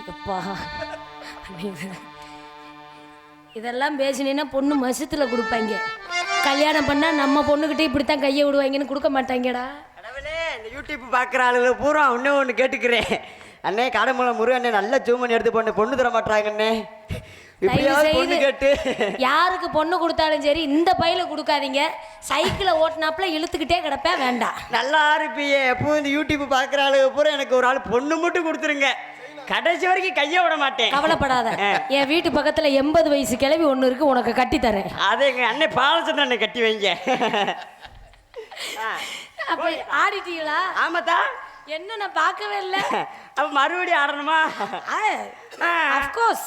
எப்பா இதெல்லாம் பேசினீன்னா பொண்ணு மசத்துல கொடுப்பாங்க. கல்யாணம் பண்ணா நம்ம பொண்ணுகிட்ட இப்படித்தான் கையை விடுவாங்கன்னு கொடுக்க மாட்டாங்கடா. கடவுளே இந்த யூடியூப் பார்க்குற ஆளுங்க பூரா இன்னும் ஒன்று கேட்டுக்கிறேன். அண்ணே காடமூலம் முருகன் அண்ணே நல்ல ஜூமன் எடுத்து பொண்ணு பொண்ணு தர மாட்டாங்கண்ணே யாருக்கு பொண்ணு கொடுத்தாலும் சரி இந்த பையில கொடுக்காதீங்க. சைக்கிளை ஓட்டினாப்புல இழுத்துக்கிட்டே கிடப்பேன் வேண்டாம். நல்லா இருப்பியே. எப்பவும் இந்த யூடியூப் பார்க்குற ஆளுங்க பூரா எனக்கு ஒரு ஆள் பொண்ணு மட்டும் கொடுத்துருங்க. கடைசி வரைக்கும் கையை விட மாட்டேன். கவலைப்படாத. என் வீட்டு பக்கத்துல எண்பது வயசு கிழவி ஒண்ணு இருக்கு உனக்கு கட்டி தரேன் அதை எங்கள் அண்ணன் பாலச்சந்திரன் அண்ணன் கட்டி வைங்க. ஆ, அப்ப ஆடிட்டீங்களா? ஆமாத்தா. என்ன நான் பார்க்கவே இல்லை. அப்போ மறுபடியும் ஆடணுமா? ஆ. அஃப்கோர்ஸ்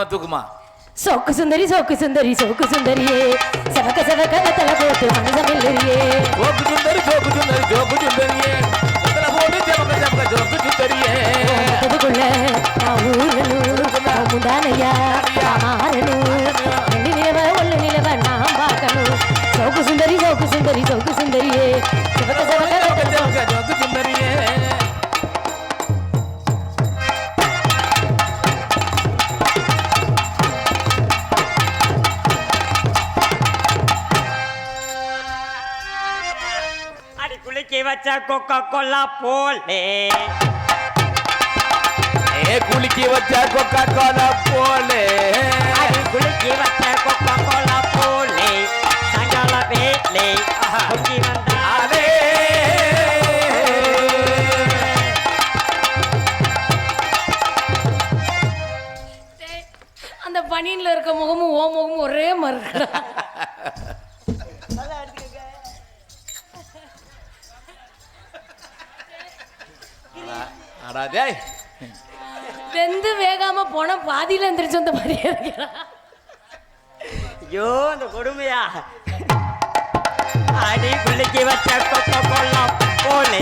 அதுவா தூக்குமா சோக்கு சுந்தரி சோக்கு சுந்தரி சோக்கு சுந்தரியே செவக்க செவக்க தலை போட்டு மனசமில்லையே ஜோக்கு சுந்தரி ஜோக்கு சுந்தரி ஜோக்கு சுந்தரியே முதல்ல போட்டு ஜமக்க ஜமக்க ஜோக்கு சுந்தரியே அதுக்குள்ள நான் ஊரணும் நான் முந்தானையா நான் மாறணும் ரெண்டு நிலவ ஒன்று நிலவ நான் பார்க்கணும் சோக்கு சுந்தரி சோக்கு சுந்தரி சோக்கு சுந்தரியே செவக்க செவக்க கொக்கோ கொல்லா போலே ஏ குலுக்கி வச்ச கொக்கா கோலா போலே அடி குலுக்கி வச்ச கொக்கோ கொல்லா போலே சங்கால கொக்கி அதே அந்த பனியன்ல இருக்க முகமும் ஓ முகமும் ஒரே மாதிரி இருக்குடா. அடா டேய் வெந்து வேகாம போனா பாதியில எந்திரிச்சு வந்த மாதிரியே ஐயோ அந்த கொடுமையா? அடி குலுக்கி வச்ச கொக்கோ போலே.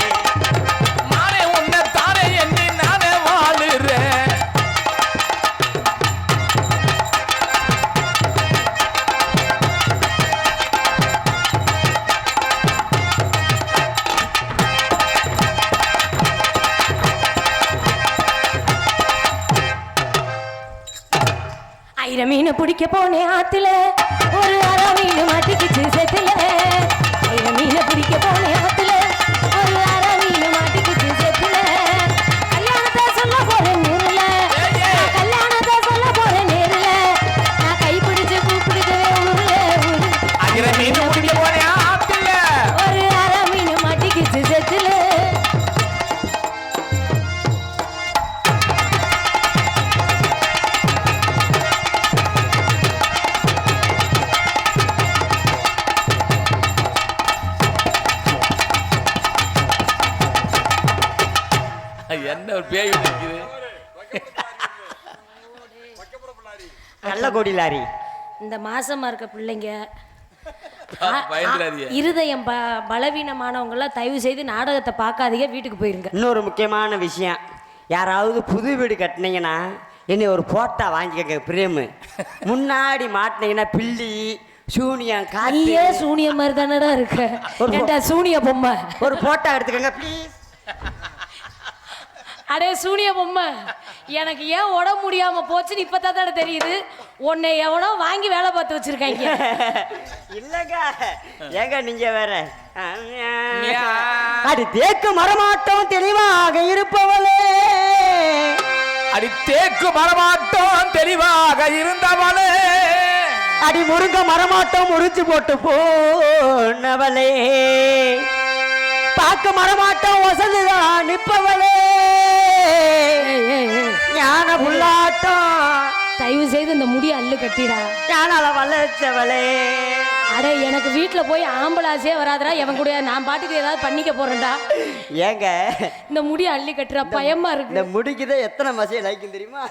ஆயிரம் போனே ஆத்துல. ஒரு அரை மீன் மாட்டிக்கிச்சு நல்ல கொடி லாரி இந்த மாசமா இருக்க பிள்ளைங்க. இருதயம் ப பலவீனமானவங்கெல்லாம் தயவு செய்து நாடகத்தை பார்க்காதீங்க வீட்டுக்கு போயிருங்க. இன்னொரு முக்கியமான விஷயம். யாராவது புது வீடு கட்டினீங்கன்னா என்னை ஒரு போட்டா வாங்கிக்கங்க பிரேமு. முன்னாடி மாட்டினீங்கன்னா பில்லி சூனியம் காத்து நீயே சூனிய மாதிரி தானடா இருக்க. ஒரு சூனிய பொம்மை? ஒரு போட்டோ எடுத்துக்கங்க ப்ளீஸ் அடே சூனிய பொம்மை. எனக்கு ஏன் உடம்பு முடியாம போச்சுன்னு இப்பதான் தானே தெரியுது. உன்னை எவனோ வாங்கி வேலை பார்த்து வச்சிருக்காங்க. இல்லங்க. ஏங்க நீங்க வேற. அடி தேக்கு மரமாட்டோம் தெளிவாக இருப்பவளே. அடி தேக்கு மரமாட்டோம் தெளிவாக இருந்தவளே. அடி முருங்க மரமாட்டோம் முறிச்சு போட்டு போனவளே. பாக்கு மரமாட்டோம் வசதிதான் நிப்பவளே ஏய். ஞான புல்லாட்டம் தயவு செய்து இந்த முடிய அள்ளு கட்டிடா. ஞானால வளர்ச்சவளே அடே எனக்கு வீட்டுல போய் ஆம்பளாசே வராதடா. எவன் கூட நான் பாட்டுக்கு ஏதாவது பண்ணிக்க போறேன்டா. ஏங்க? இந்த முடிய அள்ளி கட்டுறா. பயமா இருக்கு. இந்த முடிக்குதான் எத்தனை மசையை லைக்கும் தெரியுமா?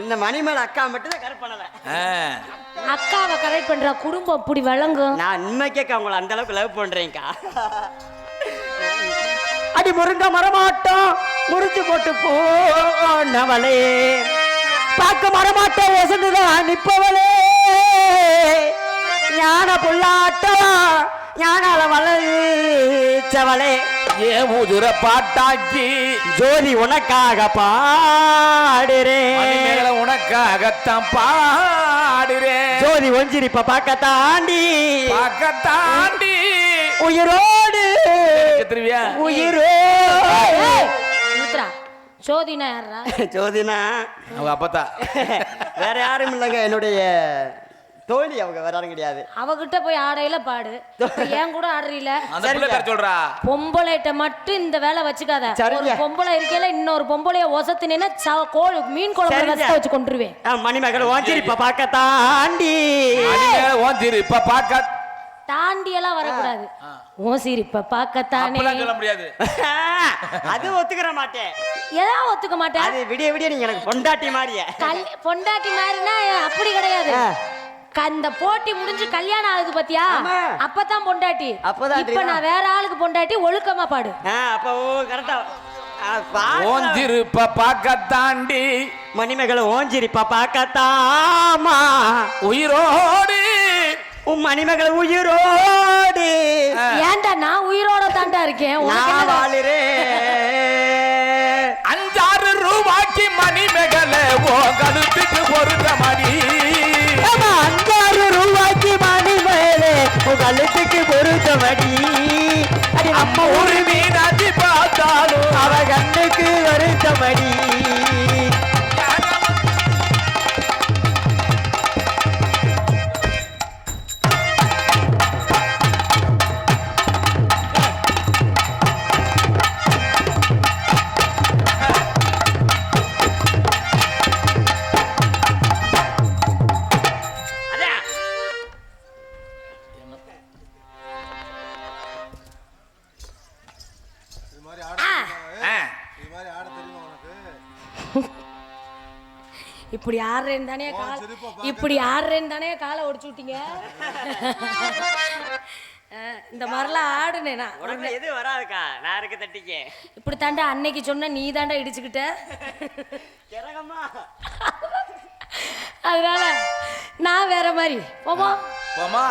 இந்த மணிமேல அக்கா மட்டும் தான் கரெக்ட் பண்ணல. அக்காவை கரெக்ட் பண்ற. குடும்பம் இப்படி விளங்கும் நான் உண்மைக்கேக்கா உங்களை அந்த அளவுக்கு லவ் பண்றேன்க்கா. அடி முருங்க மரமாட்டோம் முறிச்சு போட்டு போனவளே. பார்க்க மரமாட்டோம் ஒசந்துதான் நிப்பவளே ஞான புல்லாட்டம் ஞானால வளர்ச்சவளே. ஏன் ஊதுற பாட்டாக்கி ஜோதி உனக்காக பாடுறேன் உனக்காகத்தான் பாடுறேன் ஜோதி ஒஞ்சிரிப்ப பார்க்க தாண்டி பார்க்க தாண்டி உயிரோடு திருவியா உயிரோ! சோதினா யாரா ஜோதினா அவங்க அப்பத்தா. வேற யாரும் இல்லைங்க என்னுடைய தோழி அவங்க வேற யாரும் கிடையாது. அவகிட்ட போய் ஆடையில பாடு. ஏன் கூட ஆடுறீல? அந்த பிள்ளை பேர் சொல்றா. பொம்பளைட்ட மட்டும் இந்த வேலை வச்சுக்காத. ஒரு பொம்பளை இருக்கையில இன்னொரு பொம்பளைய ஒசத்துனேன்னா ச- கோழி மீன் குழம்பு வச்சு கொண்டுருவேன் மணிமகள் ஒஞ்சிரிப்ப பார்க்க தாண்டி இப்ப பார்க்க தாண்டி எல்லாம் வரக்கூடாது ஓ சிரிப்ப பார்க்கத்தானே. சொல்ல முடியாது. அது ஒத்துக்கிற மாட்டேன். ஏதா ஒத்துக்க மாட்டேன். அது விடிய விடிய நீங்க எனக்கு பொண்டாட்டி மாதிரியே கல் பொண்டாட்டி மாதிரினா அப்படி கிடையாது. இந்த போட்டி முடிஞ்சு கல்யாணம் ஆகுது பாத்தியா. அப்பதான் பொண்டாட்டி. அப்பதான் இப்ப? நான் வேற ஆளுக்கு பொண்டாட்டி ஒழுக்கமா பாடு. அப்ப ஓ கரெக்டா இப்ப பார்க்க தாண்டி மணிமகள் ஓஞ்சிரிப்ப பார்க்கத்தாமா? உயிரோடு உன் மணிமகள் உயிரோடு. ஏன்டா நான் உயிரோட தாண்டா இருக்கேன் உனக்கு நான்? வாழுறேன் அஞ்சாறு ரூபாய்க்கு மணிமேகலை ஓ கழுத்துக்கு பொருத்த மணி அஞ்சாறு ரூபாய்க்கு மணி மேலே உன் கழுத்துக்கு பொருத்தமடி அடி அம்மா ஒரு மீனாட்சி பார்த்தாலும் அவ கண்ணுக்கு வருத்தமடி ஆ. இப்படி ஆடுறேன்னு தானே கால இப்படி ஆடுறேன்னு தானே காலை ஒடிச்சு விட்டீங்க? இந்த மாதிரிலாம் ஆடுனேன் நான். உடம்புல எது வராதுக்கா. நான் இருக்க தட்டிக்க. இப்படி தாண்டா அன்னைக்கு சொன்ன நீ தாண்டா இடிச்சுக்கிட்ட. அதனால நான் வேற மாதிரி. போமா. போமா.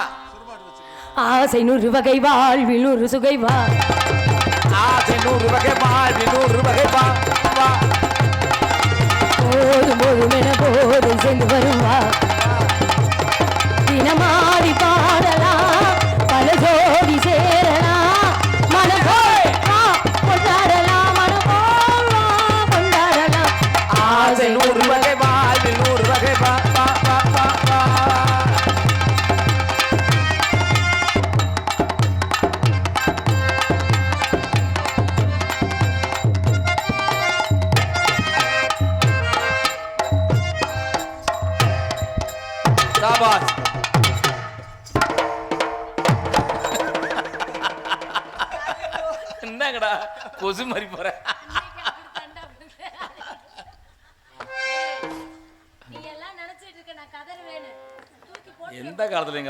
ஆசை நூறு வகை வாழ்வில் நூறு சுகை வா. ஆசை நூறு வகை வாழ்வி நூறு வகை வா. போதும் போதும் என போதும். சென்று வருவா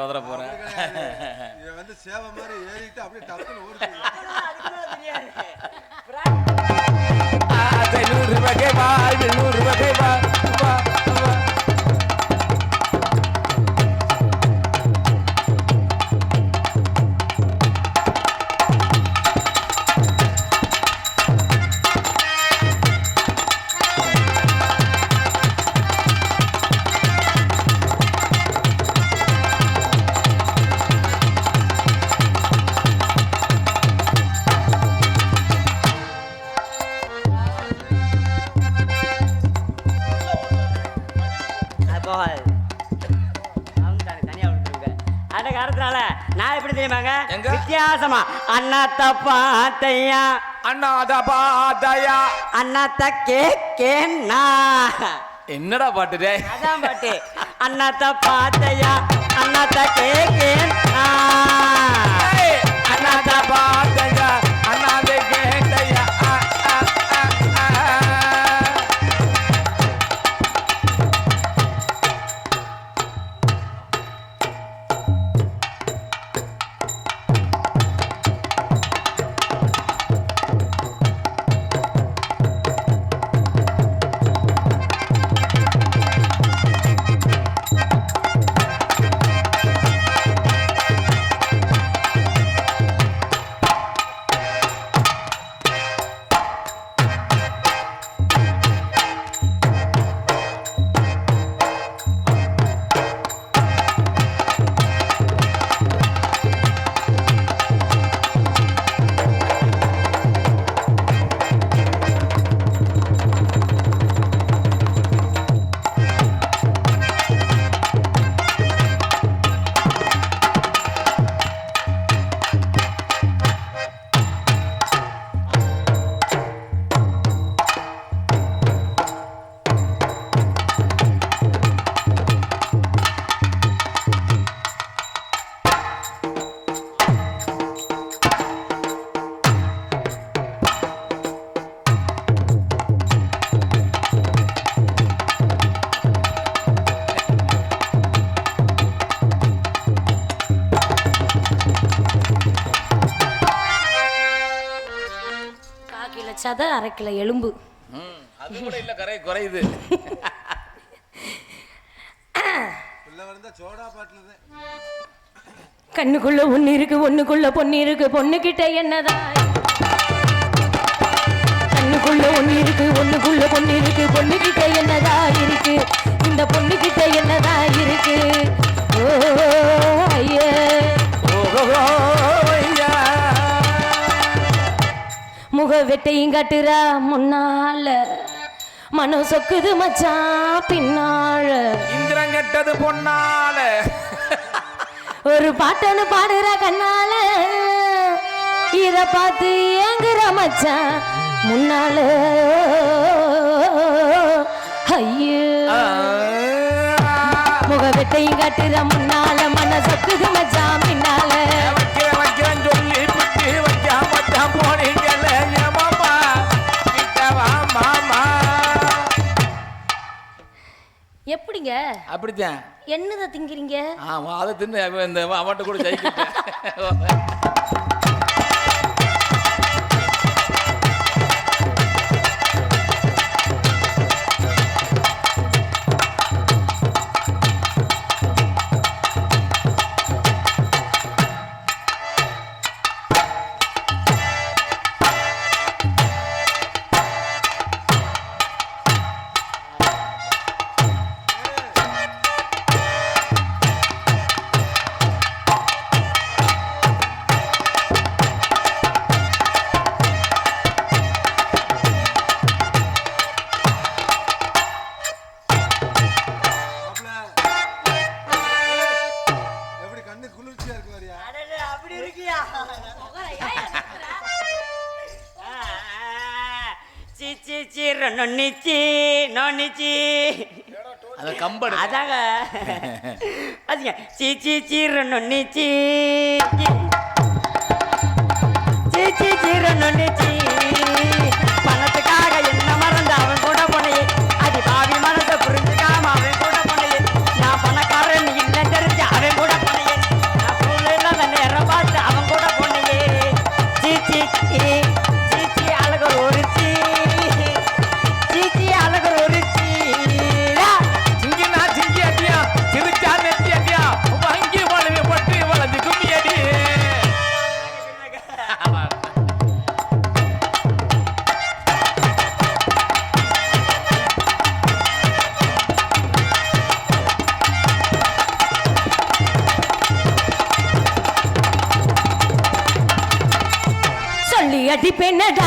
இங்க வதற போறேன். இவன் வந்து சேவை மாதிரி ஏறிட்டு அப்படியே டக்குன்னு ஆசை நூறு வகை வாழ்வி நூறு வகை வா. வித்தியாசமா அண்ணாத்த பாத்தையா? அண்ணாத பாதையா அண்ணாத்த கேக்கேன்னா? என்னடா பாட்டு டேய்? அதான் பாட்டு. அண்ணாத்த பாத்தையா? அண்ணாத்த கேக்கேன்னா? ஏய், அண்ணாத சதை அரை கிலோ எலும்பு அது கூட இல்ல கரை குறையுது. கண்ணுக்குள்ள ஒண்ணு இருக்கு ஒண்ணுக்குள்ள பொண்ணு இருக்கு பொண்ணுகிட்ட என்னதான்? கண்ணுக்குள்ள ஒண்ணு இருக்கு ஒண்ணுக்குள்ள பொண்ணு இருக்கு பொண்ணுகிட்ட என்னதா இருக்கு? இந்த பொண்ணுகிட்ட என்னதா இருக்கு? ஓ ஐயே. ஐயா. முக வெட்டையும் காட்டுறா முன்னால. மனம் சொக்குது மச்சான் பின்னால. இந்திரன் கெட்டது பொன்னால. ஒரு பாட்டனு பாடுற கண்ணால. இத பார்த்து ஏங்குற மச்சான் முன்னால. ஐயோ. முக வெட்டையும் காட்டுற முன்னால. மன சொக்குது மச்சான் பின்னால. எப்படிங்க? அப்படித்தான். என்னதை திங்கிறீங்க? ஆமா அதை தின்னு இந்த அவன்கிட்ட கூட ஜெயிக்கிட்டேன் சீ சி சி நொன்னிச்சி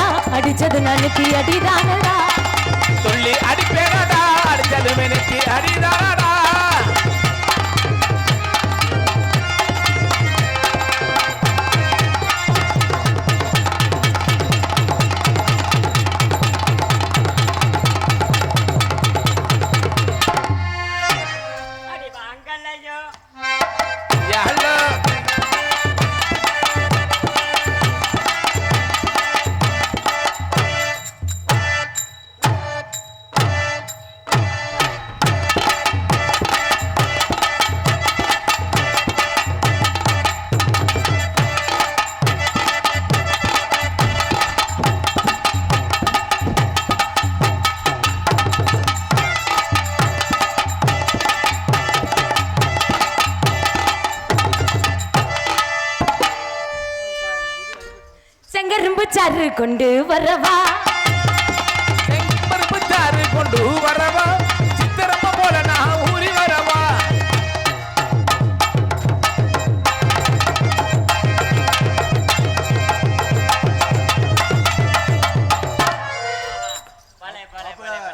அடிப்பேனடா அடிச்சது நனுக்கு அடிதானடா? சொல்லி அடிப்பேனடா அடிச்சது மெனுக்கு அடிதானடா? சாறு கொண்டு வரவா? செம்பருப்பு சாறு கொண்டு வரவா? சித்திரம்மா போல நான் ஊறி வரவா?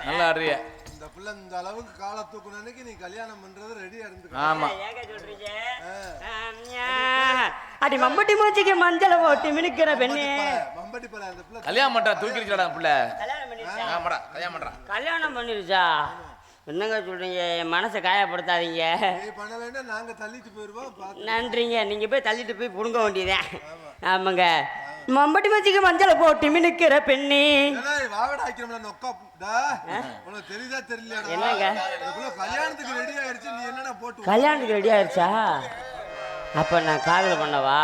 நல்லா அறிய. இந்த பிள்ளை இந்த அளவுக்கு காலை தூக்குன அன்னைக்கு நீ கல்யாணம் பண்றது ரெடியா இருந்து ஆமா. அடி மம்பட்டி மூச்சிக்கு மஞ்சளை போட்டு மினுக்கிற பெண்ணே. மம்பட்டி பல அந்த பிள்ளை கல்யாணம் பண்றா தூக்கிடுச்சடா புள்ள. கல்யாணம் பண்ணிருச்சா? ஆமாடா கல்யாணம் பண்றா. கல்யாணம் பண்ணிருச்சா? என்னங்க சொல்றீங்க? என் மனசை காயப்படுத்தாதீங்க. நீ பண்ணலைன்னா நாங்க தள்ளிட்டு போயிருவோம் நன்றிங்க. நீங்க போய் தள்ளிட்டு போய் புடுங்க வேண்டியதேன் ஆமாங்க. மம்பட்டி மூச்சிக்கு மஞ்சளை போட்டு மினுக்கிற பெண்ணே. ஏன்னா வாகடா ஆக்கிறோம்ல நொக்கா உனக்கு தெரியுதா தெரியலையாடா. என்னங்க? கல்யாணத்துக்கு ரெடி ஆயிருச்சு நீ என்னடா போட்டு கல்யாணத்துக்கு ரெடி ஆயிடுச்சா? அப்ப நான் காதல் பண்ணவா?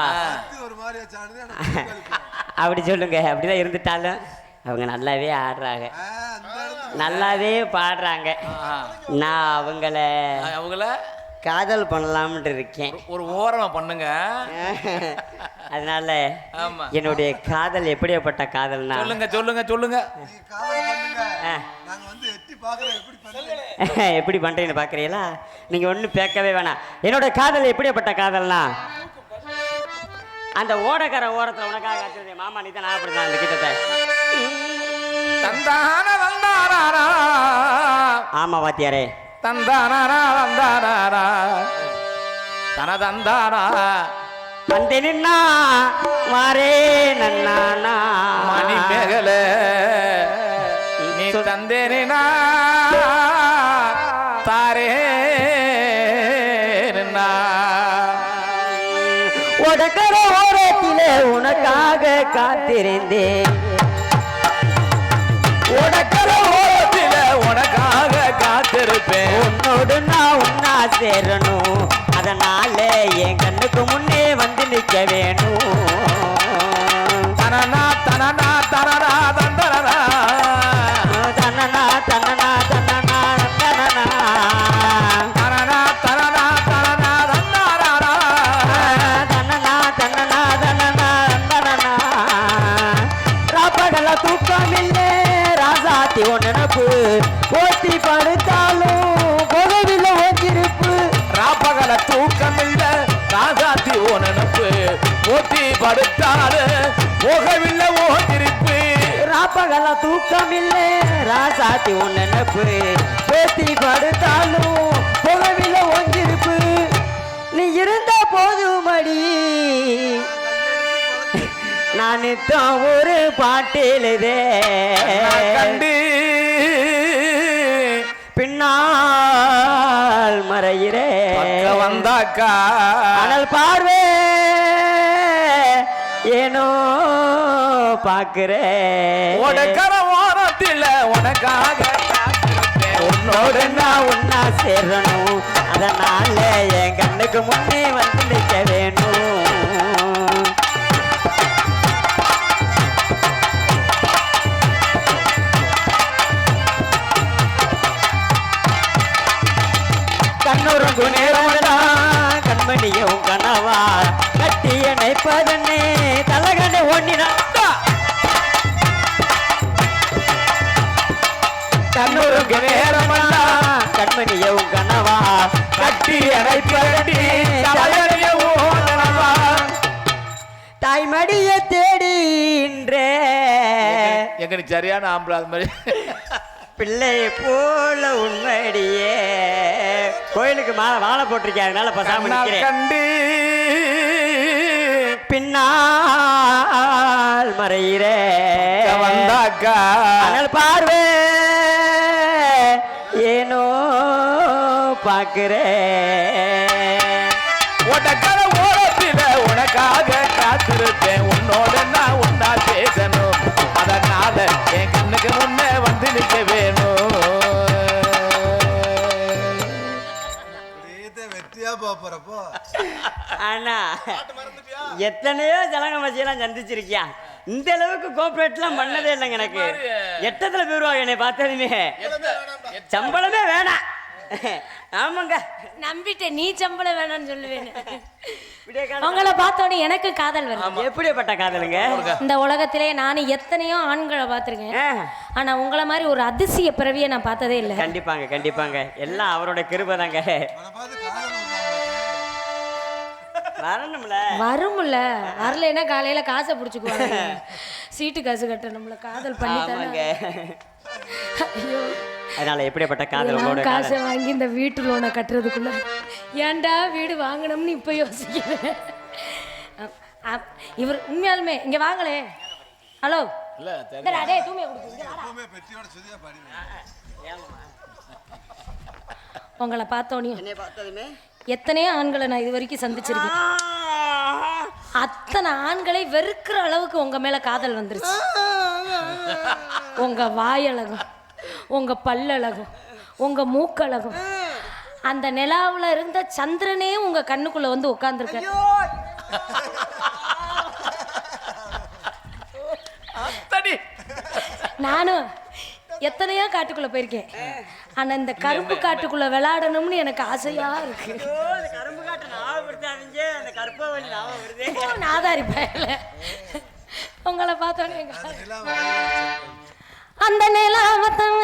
ஒரு மாதிரி ஆச்சானது எனக்கு அப்படி சொல்லுங்க. அப்படிதான் இருந்துட்டாலும் அவங்க நல்லாவே ஆடுறாங்க. நல்லாவே பாடுறாங்க. நான் அவங்கள அவங்கள காதல் பண்ணலாம்னு இருக்கேன். ஒரு ஓரமா பண்ணுங்க. அதனால ஆமா. என்னுடைய காதல் எப்படியாப்பட்ட காதல்னா சொல்லுங்க சொல்லுங்க சொல்லுங்க. எப்படி பண்றீங்கன்னு பாக்குறீங்களா? நீங்க ஒன்றும் பேக்கவே வேணாம். என்னோட காதல் எப்படியாப்பட்ட காதல்னா அந்த ஓடக்கர ஓரத்துல உனக்காக காத்துறது மாமா நீ தான் நான் அப்படிதான் அந்த கிட்டத்தை. தந்தான ஆமா வாத்தியாரே. தந்தாரா தந்தாரா தன தந்தாரா வந்து நின்னா மாறே நன்னானா. மணி மேகல நீ தந்தேனா தாரே உனக்காக காத்திருந்தேன். உனக்கர ஓரத்தில் உனக்காக காத்திருப்பேன். உன்னோடு நான் உன்னா சேரணும். அதனால என் கண்ணுக்கு முன்னே வந்து நிற்க வேணும். தனனா தனனா தனனா படுத்தாரு. போகவில்லை ஓ திருப்பி ராப்பகல ராசாத்தி உன் நினப்பு. போத்தி படுத்தாலும் பொதுவில் ஓஞ்சிருப்பு நீ இருந்த போதுமடி நான் நித்தம் ஒரு பாட்டிலுதே கண்டு பின்னால் மறையிறே வந்தாக்கா. அனல் பார்வே ஏனோ பாக்குறே உனக்கர ஓரத்தில உனக்காக. உன்னோடு நான் உன்னா சேரணும். அதனால என் கண்ணுக்கு முன்னே வந்து நிற்க வேணும். கண்ணுறங்கு நேரம்தான் மணியும் கனவா? கட்டி இணைப்பதன்னே தலகனை ஒன்னினா கண்ணூருக்கு நேரமல்லா கண்மணியும் கனவா? கட்டி அணைப்படி தாய்மடியை ஓதனவா தாய்மடிய தேடின்றே எங்க சரியான ஆம்பளை அது மாதிரி. பிள்ளை போல உண்மைடியே கோயிலுக்கு மாலை மாலை போட்டிருக்கேன் அதனால பசாம கண்டு பின்னால் மறையிறே. வந்தாக்கா. அனல் பார்வே ஏனோ பாக்குறே போறப்போ ஆனா எத்தனையோ ஜலங்க மசியெல்லாம் சந்திச்சிருக்கியா? இந்த அளவுக்கு கோஆபரேட்லாம் பண்ணதே இல்லைங்க எனக்கு. எட்டத்துல போயிருவாங்க என்னை பார்த்ததுமே. சம்பளமே வேணாம். ஆமாங்க. நம்பிட்டேன். நீ சம்பளம் வேணாம்னு சொல்லுவேன் உங்களை பார்த்தோன்னே எனக்கு காதல் வருது. எப்படிப்பட்ட காதலுங்க? இந்த உலகத்திலே நான் எத்தனையோ ஆண்களை பார்த்துருக்கேன். ஆனா உங்களை மாதிரி ஒரு அதிசய பிறவியை நான் பார்த்ததே இல்லை. கண்டிப்பாங்க கண்டிப்பாங்க. எல்லாம் அவரோட கிருபை வரணும்ல. வரும்ல. வரலைன்னா காலையில காசை பிடிச்சிக்குவாங்க. சீட்டு காசு கட்டணும்ல. காதல் பண்ணி ஆமாங்க. ஐயோ. அதனால எப்படிப்பட்ட காதல் காசை வாங்கி இந்த வீட்டு லோனை கட்டுறதுக்குள்ள ஏன்டா வீடு வாங்கணும்னு இப்ப யோசிக்கிறேன். இவர் உண்மையாலுமே இங்க வாங்களே. ஹலோ டேய், தூமியை கொடுத்து, உங்களை பார்த்ததுமே? எத்தனையோ ஆண்களை நான் இது வரைக்கும் சந்திச்சிருக்கேன்? அத்தனை ஆண்களை வெறுக்கிற அளவுக்கு உங்க மேல காதல் வந்துருச்சு. உங்க வாயழகம் உங்க பல்லழகம் உங்க மூக்கழகம். அந்த நிலாவில் இருந்த சந்திரனே உங்க கண்ணுக்குள்ள வந்து உட்காந்துருக்க நானும் எத்தனையோ காட்டுக்குள்ள போயிருக்கேன். ஆனா இந்த கரும்பு காட்டுக்குள்ள விளையாடணும்னு எனக்கு ஆசையா இருக்கு. நாதாரி பயல உங்களை பார்த்தோன்னே அந்த நிலாவத்தான்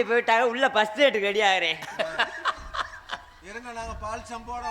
காலேஜ் போயிட்டாங்க உள்ள ஃபர்ஸ்ட் ரேட்டுக்கு ரெடி ஆகிறேன். இருங்க நாங்கள் பால் சம்போட